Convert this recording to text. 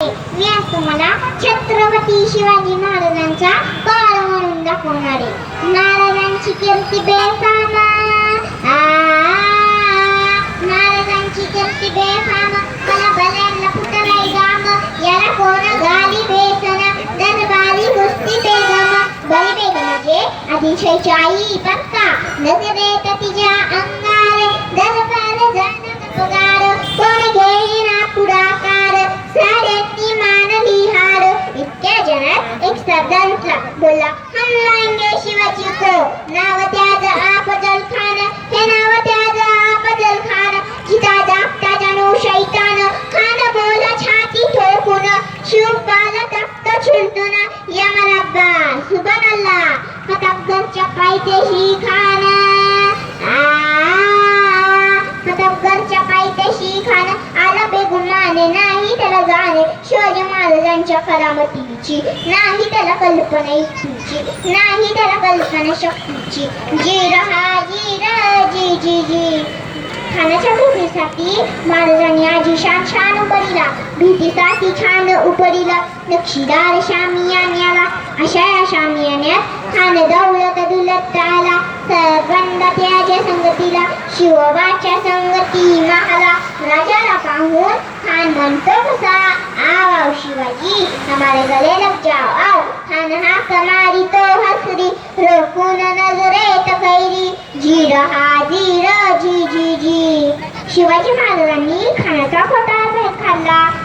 मी आज तुम्हाला छत्रपती शिवाजी महाराजांचा काळ म्हणून दाखवणार आहे महाराजांची कीर्ती बेफामा आ, महाराजांची कीर्ती बेफामा मला भल्यांना फुटलाय गाम याला कोण गाली बेसन दरबारी कुस्ती बेगम बळी बेगम म्हणजे अतिशयची आई बघता नजरेत जणात एक बोलला हम लाएंगे शिवाजी को नाव त्याचं अफजल खान हे नाव त्याचं अफजल खान जिता जागता जाणू शैतान. खान बोला छाती ठोकून. शिवपाल तख्त छिलतून यमन अब्बास सुबन अल्लाह फतफगरच्या पायथ्याशी खान. फतफगरच्या पायथ्याशी खान. आला बेगुमाने नाही त्याला जाणे शिवाजी महाराजांच्या करामतीची. नाही त्याला कल्पना इच्छेची. नाही त्याला कल्पना शक्तीची. जी रहा जी र जी जी जी. खानाच्या भूमीसाठी महाराजांनी आजी शान शान उपरीला. भीतीसाठी छान उपरीला. नक्षीदार शामियान्याला अशा या शामियान्यात खान दौलत दुलत आला बंद त्याच्या संगतीला. शिवबाच्या संगती महाला राजा पाहून खान म्हणतो कसा आव आव शिवाजी हमारे गले लग जाओ आओ खान हा कमारी तो हसरी रोखून नजरेत कैरी जी रहा जी र जी जी जी शिवाजी महाराजांनी खानाचा खोटा खाल्ला.